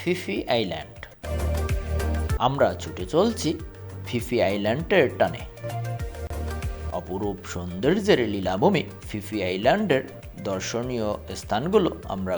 Phi Phi island. আমরা ছুটে চলছি ফিফি আইল্যান্ডের টানে। অপরূপ সৌন্দর্যের লীলাভূমি ফিফি আইল্যান্ডের দর্শনীয় স্থানগুলো আমরা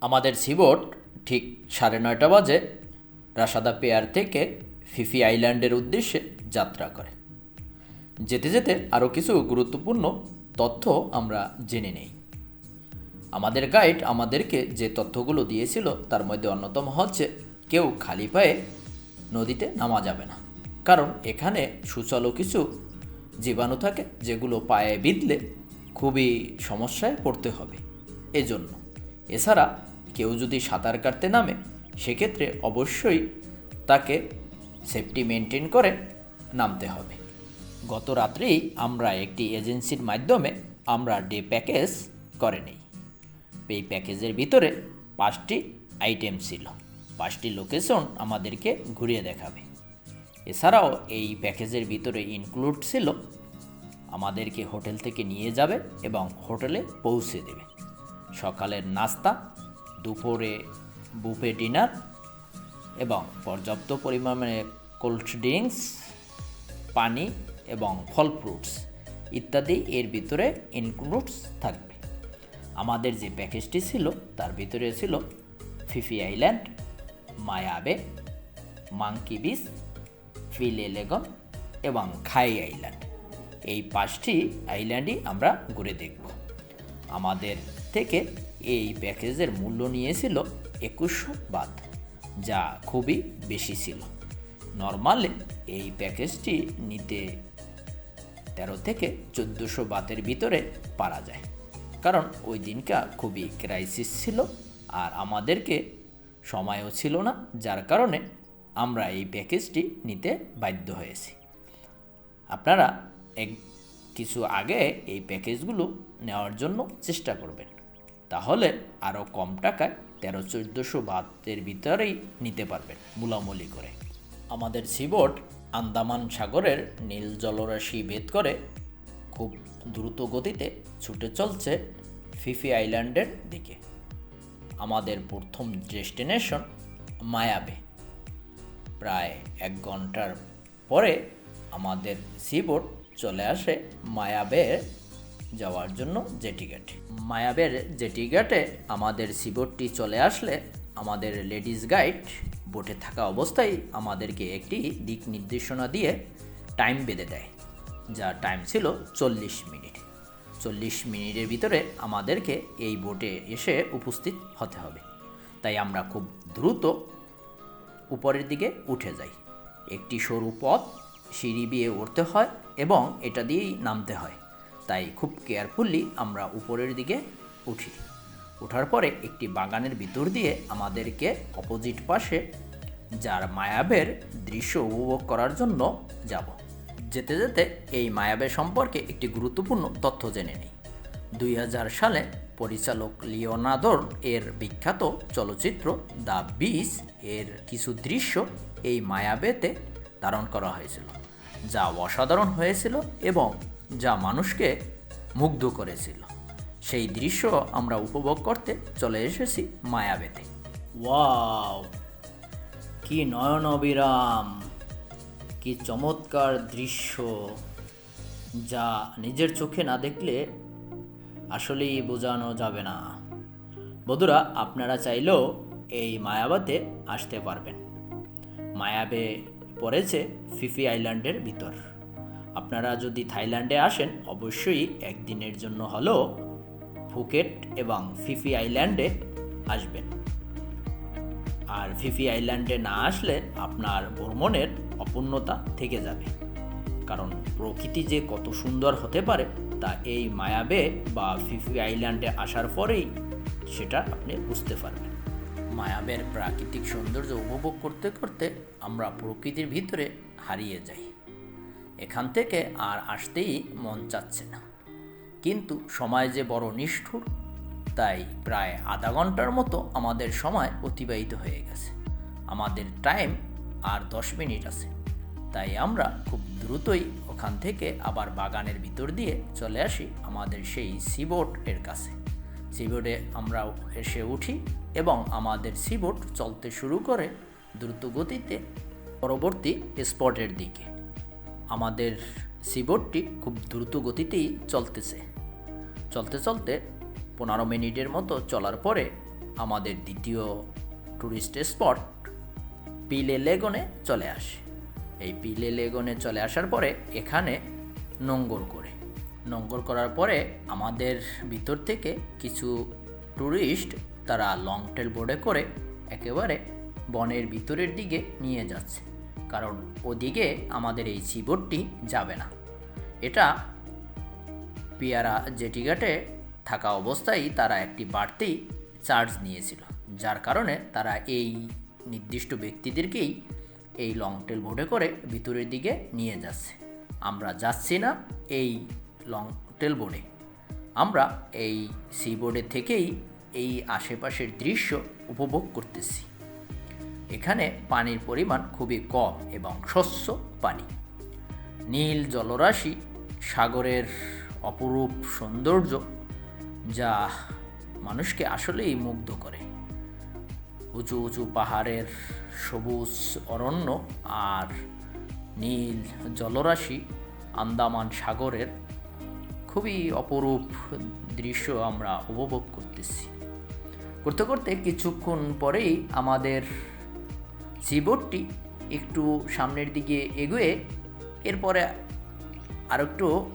আমাদের সিবোট ঠিক সাড়ে নয়টা বাজে রাসাদা পেয়ার থেকে ফিফি আইল্যান্ডের উদ্দেশ্যে যাত্রা করে। যেতে যেতে আরও কিছু গুরুত্বপূর্ণ তথ্য আমরা জেনে নেই। আমাদের গাইড আমাদেরকে যে তথ্যগুলো দিয়েছিল তার মধ্যে অন্যতম হচ্ছে কেউ খালি পায়ে নদীতে নামা যাবে না। কারণ এখানে সুচল কিছু জীবাণু থাকে, যেগুলো পায়ে বিঁধলে খুবই সমস্যায় পড়তে হবে। এজন্য এছাড়া কেউ যদি সাঁতার কাটতে নামে, সেক্ষেত্রে অবশ্যই তাকে সেফটি মেনটেন করে নামতে হবে। গত রাত্রেই আমরা একটি এজেন্সির মাধ্যমে আমরা ডে প্যাকেজ করে নিই। এই প্যাকেজের ভিতরে পাঁচটি আইটেম ছিল। পাঁচটি লোকেশন আমাদেরকে ঘুরিয়ে দেখাবে। এছাড়াও এই প্যাকেজের ভিতরে ইনক্লুড ছিল আমাদেরকে হোটেল থেকে নিয়ে যাবে এবং হোটেলে পৌঁছে দেবে। সকালের নাস্তা, দুপুরে বুফে ডিনার এবং পর্যাপ্ত পরিমাণে কোল্ড ড্রিঙ্কস পানি এবং ফল ফ্রুটস ইত্যাদি এর ভিতরে ইনক্লুডস থাকবে। আমাদের যে প্যাকেজটি ছিল, তার ভিতরে ছিল Phi Phi island Maya Bay monkey beach Pileh lagoon এবং খাই আইল্যান্ড। এই পাঁচটি আইল্যান্ডই আমরা ঘুরে দেখব। আমাদের থেকে এই প্যাকেজের মূল্য নিয়েছিল একুশশো বাদ, যা খুবই বেশি ছিল। নর্মালে এই প্যাকেজটি নিতে তেরো থেকে চোদ্দোশো বাতের ভিতরে পারা যায়, কারণ ওই দিনকা খুবই ক্রাইসিস ছিল আর আমাদেরকে সময়ও ছিল না, যার কারণে আমরা এই প্যাকেজটি নিতে বাধ্য হয়েছি। আপনারা এক, কিছু আগে এই প্যাকেজগুলো নেওয়ার জন্য চেষ্টা করবেন। তাহলে আরও কম টাকায় তেরো, চোদ্দোশো বাতের ভিতরেই নিতে পারবেন মুলামুলি করে। আমাদের সিবোট আন্দামান সাগরের নীল জলরাশি ভেদ করে খুব দ্রুত গতিতে ছুটে চলছে ফিফি আইল্যান্ডের দিকে। আমাদের প্রথম ডেস্টিনেশন মায়াবে। প্রায় এক ঘণ্টার পরে আমাদের সিবোট চলে আসে মায়াবে যাওয়ার জন্য জেটি ঘাটে মায়াবের জেটি ঘাটে আমাদের সিবোটটি চলে আসলে আমাদের লেডিস গাইড বোটে থাকা অবস্থায় আমাদেরকে একটি দিক নির্দেশনা দিয়ে টাইম বেঁধে দেয়, যা টাইম ছিল চল্লিশ মিনিট। চল্লিশ মিনিটের ভিতরে আমাদেরকে এই বোটে এসে উপস্থিত হতে হবে। তাই আমরা খুব দ্রুত উপরের দিকে উঠে যাই। একটি সরু পথ, সিঁড়ি দিয়ে উঠতে হয় এবং এটা দিয়েই নামতে হয়। তাই খুব কেয়ারফুলি আমরা উপরের দিকে উঠি। ওঠার পরে একটি বাগানের ভিতর দিয়ে আমাদেরকে অপোজিট পাশে, যার মায়াবের দৃশ্য উপভোগ করার জন্য যাব। যেতে যেতে এই মায়াবে সম্পর্কে একটি গুরুত্বপূর্ণ তথ্য জেনে নিই। দুই হাজার সালে পরিচালক লিওনার্দোর এর বিখ্যাত চলচ্চিত্র দ্য বিস এর কিছু দৃশ্য এই মায়াবেতে ধারণ করা হয়েছিল, যা অসাধারণ হয়েছিল এবং যা মানুষকে মুগ্ধ করেছিল। সেই দৃশ্য আমরা উপভোগ করতে চলে এসেছি মায়াবেতে। ওয়াও! কি নয়ন অবিরাম কি চমৎকার দৃশ্য, যা নিজের চোখে না দেখলে আসলেই বোঝানো যাবে না। বন্ধুরা, আপনারা চাইলেও এই মায়াবাতে আসতে পারবেন। মায়াবে পড়েছে ফিফি আইল্যান্ডের ভিতর। আপনারা যদি থাইল্যান্ডে আসেন, অবশ্যই একদিনের জন্য হলেও ফুকেট এবং ফিফি আইল্যান্ডে আসবেন। আর ফিফি আইল্যান্ডে না আসলে আপনার ভ্রমণের অপূর্ণতা থেকে যাবে। কারণ প্রকৃতি যে কত সুন্দর হতে পারে তা এই মায়াবে বা ফিফি আইল্যান্ডে আসার পরেই সেটা আপনি বুঝতে পারবেন। মায়াবের প্রাকৃতিক সৌন্দর্য উপভোগ করতে করতে আমরা প্রকৃতির ভিতরে হারিয়ে যাই। এখান থেকে আর আসতেই মন চাচ্ছে না। কিন্তু সময় যে বড় নিষ্ঠুর, তাই প্রায় আধা ঘণ্টার মতো আমাদের সময় অতিবাহিত হয়ে গেছে। আমাদের টাইম আর দশ মিনিট আছে। তাই আমরা খুব দ্রুতই ওখান থেকে আবার বাগানের ভিতর দিয়ে চলে আসি আমাদের সেই সিবোট এর কাছে। সিবোটে আমরা এসে উঠি এবং আমাদের সিবোট চলতে শুরু করে দ্রুত গতিতে পরবর্তী স্পটের দিকে। আমাদের সিবোটটি খুব দ্রুত গতিতেই চলতেছে। চলতে চলতে পনেরো মিনিটের মতো চলার পরে আমাদের দ্বিতীয় ট্যুরিস্ট স্পট পিলে লেগনে চলে আসে। এই পিলে লেগনে চলে আসার পরে এখানে নোঙ্গর করে। নোঙ্গর করার পরে আমাদের ভিতর থেকে কিছু ট্যুরিস্ট তারা লং টেল বোর্ডে করে একেবারে বনের ভিতরের দিকে নিয়ে যাচ্ছে। কারণ ওদিকে আমাদের এই সিবোটটি যাবে না। এটা পিয়ারা জেটিঘাটে থাকা অবস্থায় তারা একটি বাড়তি চার্জ নিয়েছিল। যার কারণে তারা এই নির্দিষ্ট ব্যক্তিদেরকেই এই লং টেল বোর্ডে করে ভিতরের দিকে নিয়ে যাচ্ছে। আমরা যাচ্ছি না এই লং টেল বোর্ডে আমরা এই সি বোর্ডে থেকেই এই আশেপাশের দৃশ্য উপভোগ করতেছি। এখানে পানির পরিমাণ খুবই কম এবং স্বচ্ছ পানি। নীল জলরাশি সাগরের অপরূপ সৌন্দর্য যা মানুষকে আসলেই মুগ্ধ করে। উঁচু উঁচু পাহাড়ের সবুজ অরণ্য আর নীল জলরাশি আন্দামান সাগরের খুবই অপরূপ দৃশ্য আমরা উপভোগ করতেছি। করতে করতে কিছুক্ষণ পরেই আমাদের সিবোটটি একটু সামনের দিকে এগোয়ে এরপরে আর একটু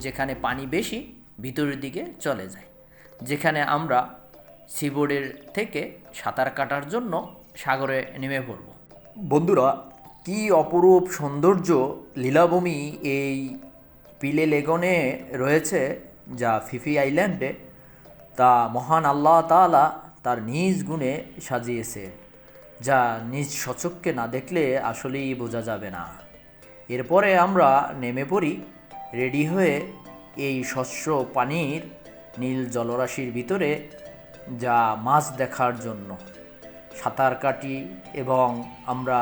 যেখানে পানি বেশি, ভিতরের দিকে চলে যায়। যেখানে আমরা সিবোর্ডের থেকে সাঁতার কাটার জন্য সাগরে নেমে পড়ব। বন্ধুরা, কি অপরূপ সৌন্দর্য লীলাভূমি এই পিলে লেগনে রয়েছে যা ফিফি আইল্যান্ডে, তা মহান আল্লাহ তাআলা তার নিজ গুণে সাজিয়েছেন, যা নিজ সচক্ষে না দেখলে আসলেই বোঝা যাবে না। এরপরে আমরা নেমে পড়ি, রেডি হয়ে এই শস্য পানির নীল জলরাশির ভিতরে যা মাছ দেখার জন্য। সাঁতার কাটি এবং আমরা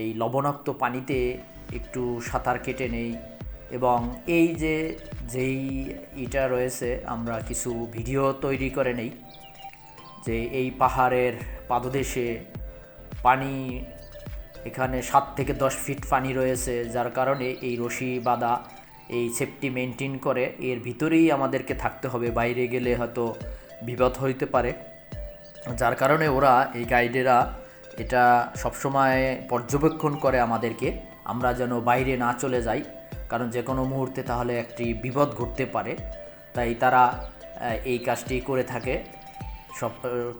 এই লবণাক্ত পানিতে একটু সাঁতার কেটে নেই এবং এই যে যেই ইটা রয়েছে, আমরা কিছু ভিডিও তৈরি করে নেই যে এই পাহাড়ের পাদদেশে পানি, এখানে সাত থেকে দশ ফিট পানি রয়েছে, যার কারণে এই রশি বাঁধা, এই সেফটি মেনটেন করে এর ভিতরেই আমাদেরকে থাকতে হবে। বাইরে গেলে হয়তো বিপদ হইতে পারে। যার কারণে ওরা, এই গাইডেরা এটা সবসময় পর্যবেক্ষণ করে আমাদেরকে। আমরা যেন বাইরে না চলে যাই, কারণ যে কোনো মুহূর্তে তাহলে একটি বিপদ ঘটতে পারে। তাই তারা এই কাজটি করে থাকে। সব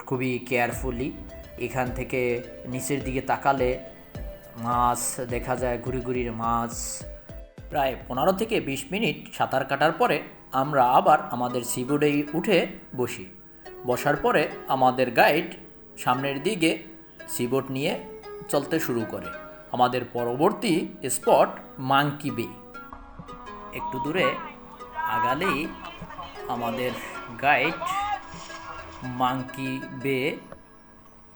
খুবই কেয়ারফুলি। এখান থেকে নিচের দিকে তাকালে মাছ, দেখা যায়, ঘুরি ঘুরির মাছ। প্রায় পনেরো থেকে বিশ মিনিট সাঁতার কাটার পরে আমরা আবার আমাদের সিবোর্ডে উঠে বসি। বসার পরে আমাদের গাইড সামনের দিকে সিবোট নিয়ে চলতে শুরু করে। আমাদের পরবর্তী স্পট মাংকি বে একটু দূরে আগালেই আমাদের গাইড মাংকি বে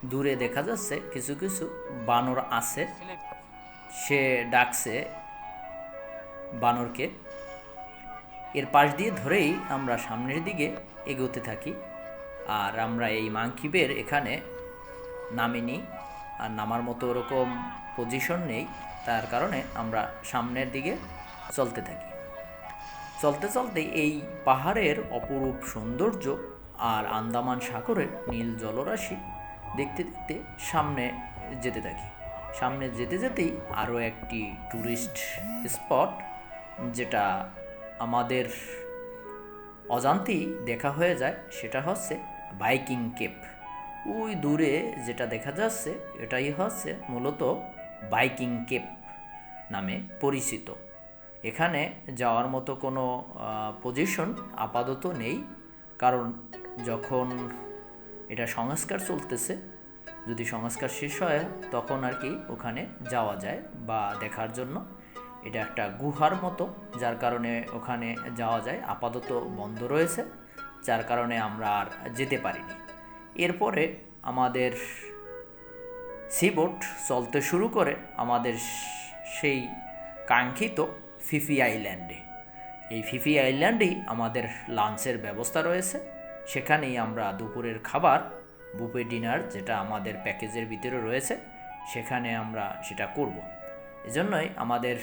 দূরে দেখা যাচ্ছে, কিছু কিছু বানর আছে। সে ডাকছে বানরকে। এর পাশ দিয়ে ধরেই আমরা সামনের দিকে এগোতে থাকি। আর আমরা এই মাংকিবের এখানে নামিনি আর নামার মতো ওরকম পজিশন নেই। তার কারণে আমরা সামনের দিকে চলতে থাকি। চলতে চলতে এই পাহাড়ের অপরূপ সৌন্দর্য আর আন্দামান সাগরের নীল জলরাশি দেখতে দেখতে সামনে যেতে থাকি। সামনে যেতে যেতেই আরও একটি ট্যুরিস্ট স্পট যেটা আমাদের অজান্তেই দেখা হয়ে যায়, সেটা হচ্ছে বাইকিং কেপ। ওই দূরে যেটা দেখা যাচ্ছে, এটাই হচ্ছে মূলত বাইকিং কেপ নামে পরিচিত। এখানে যাওয়ার মতো কোনো পজিশন আপাতত নেই। কারণ যখন এটা সংস্কার চলতেছে, যদি সংস্কার শেষ হয়, তখন আর কি ওখানে যাওয়া যায় বা দেখার জন্য। এটা একটা গুহার মতো, যার কারণে ওখানে যাওয়া যায়। আপাতত বন্ধ রয়েছে, যার কারণে আমরা আর যেতে পারিনি। এরপরে আমাদের সিবোট চলতে শুরু করে আমাদের সেই কাঙ্ক্ষিত ফিফি আইল্যান্ডে। এই ফিফি আইল্যান্ডেই আমাদের লাঞ্চের ব্যবস্থা রয়েছে। সেখানেই আমরা দুপুরের খাবার, বুফে ডিনার যেটা আমাদের প্যাকেজের ভিতরে রয়েছে, সেখানে আমরা সেটা করব। এজন্যই আমাদের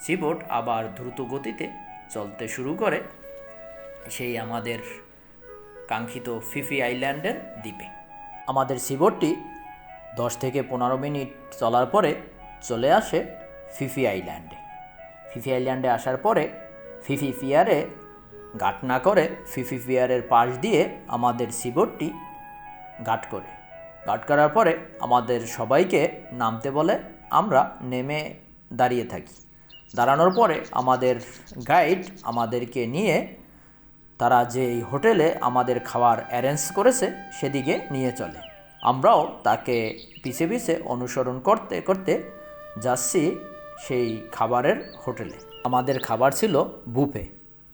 সিবোট আবার দ্রুত গতিতে চলতে শুরু করে সেই আমাদের কাঙ্ক্ষিত ফিফি আইল্যান্ডের দ্বীপে। আমাদের সিবোটটি দশ থেকে পনেরো মিনিট চলার পরে চলে আসে ফিফি আইল্যান্ডে। ফিফি আইল্যান্ডে আসার পরে ফিফি ফিয়ারে ঘাট না করে ফিফি ফিয়ারের পাশ দিয়ে আমাদের সিবোটটি ঘাট করে। ঘাট করার পরে আমাদের সবাইকে নামতে বলে আমরা নেমে দাঁড়িয়ে থাকি। দাঁড়ানোর পরে আমাদের গাইড আমাদেরকে নিয়ে তারা যে এই হোটেলে আমাদের খাবার অ্যারেঞ্জ করেছে, সেদিকে নিয়ে চলে। আমরাও তাকে পিছে পিছে অনুসরণ করতে করতে যাচ্ছি সেই খাবারের হোটেলে আমাদের খাবার ছিল বুফে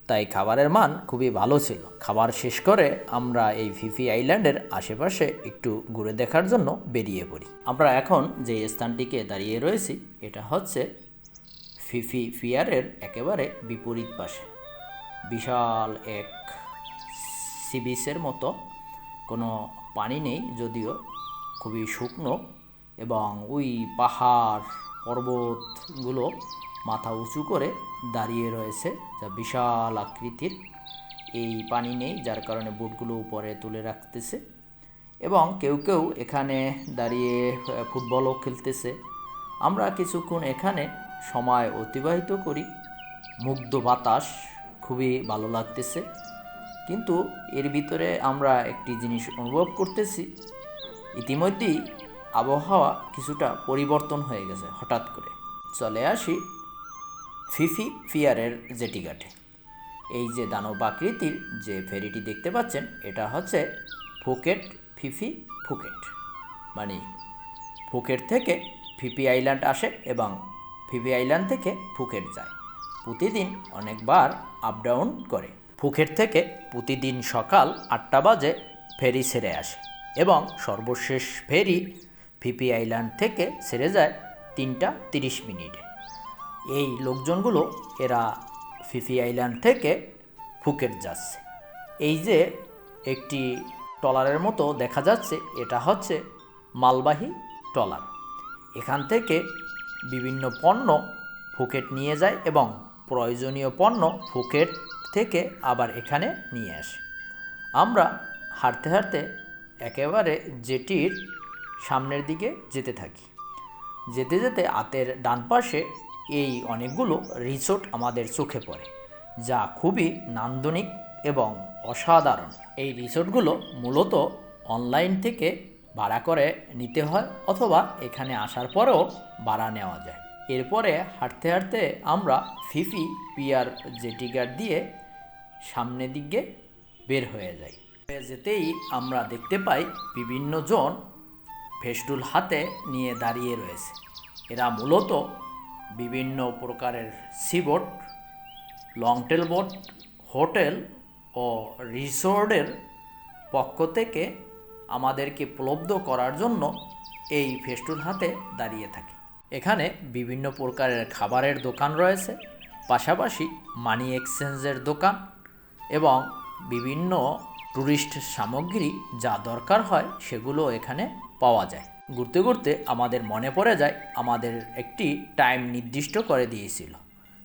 তাই খাবারের মান খুবই ভালো ছিল। খাবার শেষ করে আমরা এই ফিফি আইল্যান্ডের আশেপাশে একটু ঘুরে দেখার জন্য বেরিয়ে পড়ি। আমরা এখন যে স্থানটিকে দাঁড়িয়ে রয়েছি, এটা হচ্ছে ফিফি ফিয়ারের একেবারে বিপরীত পাশে। বিশাল এক সি বিচের মতো কোনো পানি নেই যদিও খুবই শুকনো এবং ওই পাহাড় পর্বতগুলো মাথা উঁচু করে দাঁড়িয়ে রয়েছে, যা বিশাল আকৃতির। এই পানি নেই যার কারণে বোটগুলো উপরে তুলে রাখতেছে এবং কেউ কেউ এখানে দাঁড়িয়ে ফুটবলও খেলতেছে। আমরা কিছুক্ষণ এখানে সময় অতিবাহিত করি। মুগ্ধ বাতাস খুবই ভালো লাগতেছে। কিন্তু এর ভিতরে আমরা একটি জিনিস অনুভব করতেছি। ইতিমধ্যেই আবহাওয়া কিছুটা পরিবর্তন হয়ে গেছে হঠাৎ করে। চলে আসি ফিফি ফিয়ারের জেটি জেটিঘাটে। এই যে দানব আকৃতির যে ফেরিটি দেখতে পাচ্ছেন, এটা হচ্ছে ফুকেট, ফিফি ফুকেট। মানে ফুকেট থেকে ফিফি আইল্যান্ড আসে এবং ফিফি আইল্যান্ড থেকে ফুকেট যায়। প্রতিদিন অনেকবার আপ ডাউন করে। ফুকেট থেকে প্রতিদিন সকাল আটটা বাজে ফেরি ছেড়ে আসে এবং সর্বশেষ ফেরি ফিপি আইল্যান্ড থেকে ছেড়ে যায় তিনটা তিরিশ মিনিটে। এই লোকজনগুলো এরা ফিফি আইল্যান্ড থেকে ফুকেট যাচ্ছে। এই যে একটি ট্রলারের মতো দেখা যাচ্ছে, এটা হচ্ছে মালবাহী ট্রলার। এখান থেকে বিভিন্ন পণ্য ফুকেট নিয়ে যায় এবং প্রয়োজনীয় পণ্য ফুকেট থেকে আবার এখানে নিয়ে আসে। আমরা হাঁটতে হাঁটতে একেবারে জেটির সামনের দিকে যেতে থাকি। যেতে যেতে হাতের ডান পাশে এই অনেকগুলো রিসোর্ট আমাদের চোখে পড়ে, যা খুবই নান্দনিক এবং অসাধারণ। এই রিসোর্টগুলো মূলত অনলাইন থেকে ভাড়া করে নিতে হয় অথবা এখানে আসার পরেও ভাড়া নেওয়া যায়। এরপরে হাঁটতে হাঁটতে আমরা ফিফি পিয়ার জেটি গার্ড দিয়ে সামনের দিকে বের হয়ে যাই। যেতেই আমরা দেখতে পাই বিভিন্ন জন ফেস্টুল হাতে নিয়ে দাঁড়িয়ে রয়েছে। এরা মূলত বিভিন্ন প্রকারের sea boat longtail boat, hotel ও রিসোর্টের পক্ষ থেকে আমাদেরকে উপলব্ধ করার জন্য এই ফেস্টুন হাতে দাঁড়িয়ে থাকে। এখানে বিভিন্ন প্রকারের খাবারের দোকান রয়েছে, পাশাপাশি মানি এক্সচেঞ্জের দোকান এবং বিভিন্ন ট্যুরিস্ট সামগ্রী যা দরকার হয় সেগুলো এখানে পাওয়া যায়। ঘুরতে ঘুরতে আমাদের মনে পড়ে যায়, আমাদের একটি টাইম নির্দিষ্ট করে দিয়েছিল।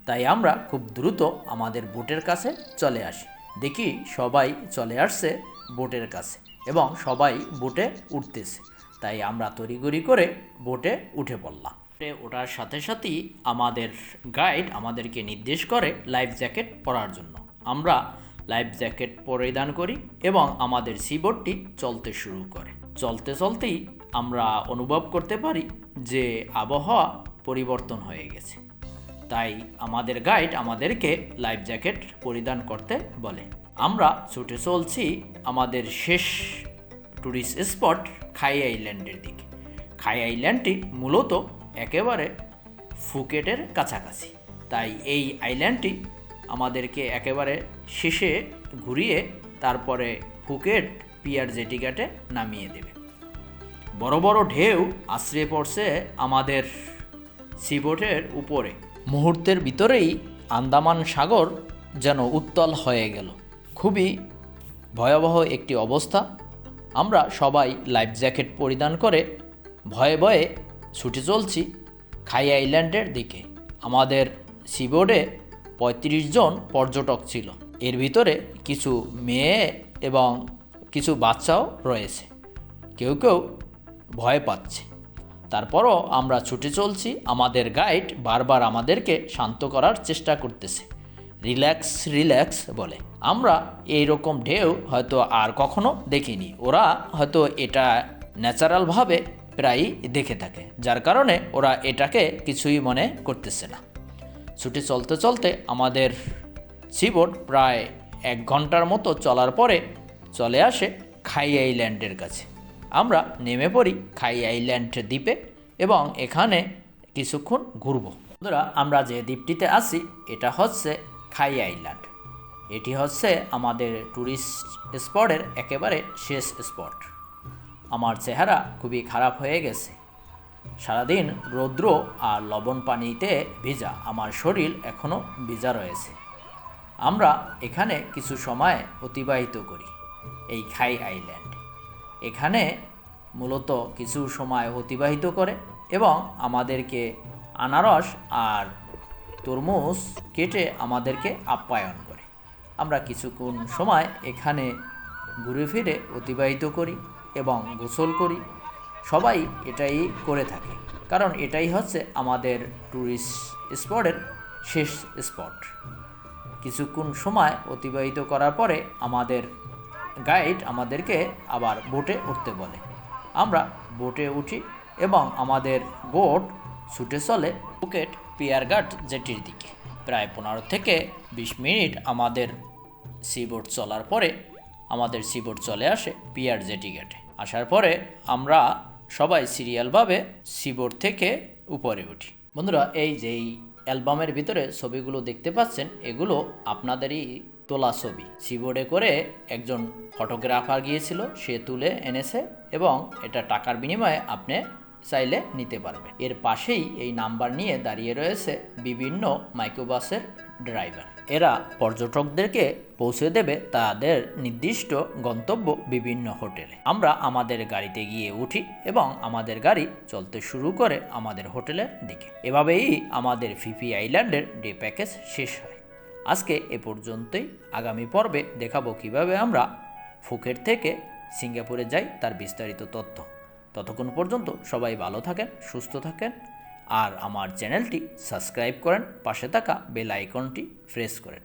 তাই আমরা খুব দ্রুত আমাদের বোটের কাছে চলে আসি। দেখি সবাই চলে আসছে বোটের কাছে। এবং সবাই বোটে উঠতেছে। তাই আমরা তড়িগড়ি করে বোটে উঠে পড়লাম। ওঠার সাথে সাথেই আমাদের গাইড আমাদেরকে নির্দেশ করে লাইফ জ্যাকেট পরার জন্য। আমরা লাইফ জ্যাকেট পরিধান করি এবং আমাদের সিবোটটি চলতে শুরু করে। চলতে চলতেই আমরা অনুভব করতে পারি যে আবহাওয়া পরিবর্তন হয়ে গেছে। তাই আমাদের গাইড আমাদেরকে লাইফ জ্যাকেট পরিধান করতে বলে। আমরা ছুটে চলছি আমাদের শেষ ট্যুরিস্ট স্পট খাই আইল্যান্ডের দিকে। খাই আইল্যান্ডটি মূলত একেবারে ফুকেটের কাছাকাছি। তাই এই আইল্যান্ডটি আমাদেরকে একেবারে শেষে ঘুরিয়ে তারপরে ফুকেট পিয়ার জেটিঘাটে নামিয়ে দেবে। বড় বড় ঢেউ আশ্রয়ে পড়ছে আমাদের সিবোটের উপরে। মুহূর্তের ভিতরেই আন্দামান সাগর যেন উত্তল হয়ে গেল। খুবই ভয়াবহ একটি অবস্থা। আমরা সবাই লাইফ জ্যাকেট পরিধান করে ভয়ে ভয়ে ছুটে চলছি খাই আইল্যান্ডের দিকে। আমাদের সিবোর্ডে পঁয়ত্রিশ জন পর্যটক ছিল। এর ভিতরে কিছু মেয়ে এবং কিছু বাচ্চাও রয়েছে। কেউ কেউ ভয় পাচ্ছে। তারপরও আমরা ছুটে চলছি। আমাদের গাইড বারবার আমাদেরকে শান্ত করার চেষ্টা করতেছে। রিল্যাক্স রিল্যাক্স বলে। আমরা এই রকম ঢেউ হয়তো আর কখনো দেখিনি। ওরা হয়তো এটা ন্যাচারালভাবে প্রায়ই দেখে থাকে, যার কারণে ওরা এটাকে কিছুই মনে করতেছে না। ছুটি চলতে চলতে আমাদের সিবোট প্রায় এক ঘণ্টার মতো চলার পরে চলে আসে খাই আইল্যান্ডের কাছে। আমরা নেমে পড়ি খাই আইল্যান্ড দ্বীপে এবং এখানে কিছুক্ষণ ঘুরব। বন্ধুরা, আমরা যে দ্বীপটিতে আছি, এটা হচ্ছে খাই আইল্যান্ড এটি হচ্ছে আমাদের ট্যুরিস্ট স্পটের একেবারে শেষ স্পট আমার চেহারা খুবই খারাপ হয়ে গেছে। সারাদিন রৌদ্র আর লবণ পানিতে ভিজা। আমার শরীর এখনও ভিজা রয়েছে। আমরা এখানে কিছু সময় অতিবাহিত করি, এই খাই আইল্যান্ড এখানে মূলত কিছু সময় অতিবাহিত করে এবং আমাদেরকে আনারস আর তরমুজ কেটে আমাদেরকে আপ্যায়ন করে। আমরা কিছুক্ষণ সময় এখানে ঘুরে ফিরে অতিবাহিত করি এবং গোসল করি। সবাই এটাই করে থাকে। কারণ এটাই হচ্ছে আমাদের ট্যুরিস্ট স্পটের শেষ স্পট কিছুক্ষণ সময় অতিবাহিত করার পরে আমাদের গাইড আমাদেরকে আবার বোটে উঠতে বলে। আমরা বোটে উঠি এবং আমাদের বোট ছুটে চলে ফুকেট পিয়ারঘাট জেটির দিকে। প্রায় পনেরো থেকে বিশ মিনিট আমাদের সিবোট চলার পরে আমাদের সিবোট চলে আসে পিয়ার জেটি ঘাটে। আসার পরে আমরা সবাই সিরিয়ালভাবে সিবোট থেকে উপরে উঠি। বন্ধুরা, এই যেই অ্যালবামের ভিতরে ছবিগুলো দেখতে পাচ্ছেন, এগুলো আপনাদেরই তোলা ছবি। সিবোর্ডে করে একজন ফটোগ্রাফার গিয়েছিল, সে তুলে এনেছে এবং এটা টাকার বিনিময়ে আপনি চাইলে নিতে পারবে। এর পাশেই এই নাম্বার নিয়ে দাঁড়িয়ে রয়েছে বিভিন্ন মাইক্রোবাসের ড্রাইভার। এরা পর্যটকদেরকে পৌঁছে দেবে তাদের নির্দিষ্ট গন্তব্য বিভিন্ন হোটেলে। আমরা আমাদের গাড়িতে গিয়ে উঠি এবং আমাদের গাড়ি চলতে শুরু করে আমাদের হোটেলের দিকে। এভাবেই আমাদের ফিফি আইল্যান্ডের ডে প্যাকেজ শেষ হয়। আজকে এ পর্যন্তই। আগামী পর্বে দেখাবো কীভাবে আমরা ফুকেট থেকে সিঙ্গাপুরে যাই, তার বিস্তারিত তথ্য। ততক্ষণ পর্যন্ত সবাই ভালো থাকেন, সুস্থ থাকেন আর আমার চ্যানেলটি সাবস্ক্রাইব করেন, পাশে থাকা বেল আইকনটি প্রেস করেন।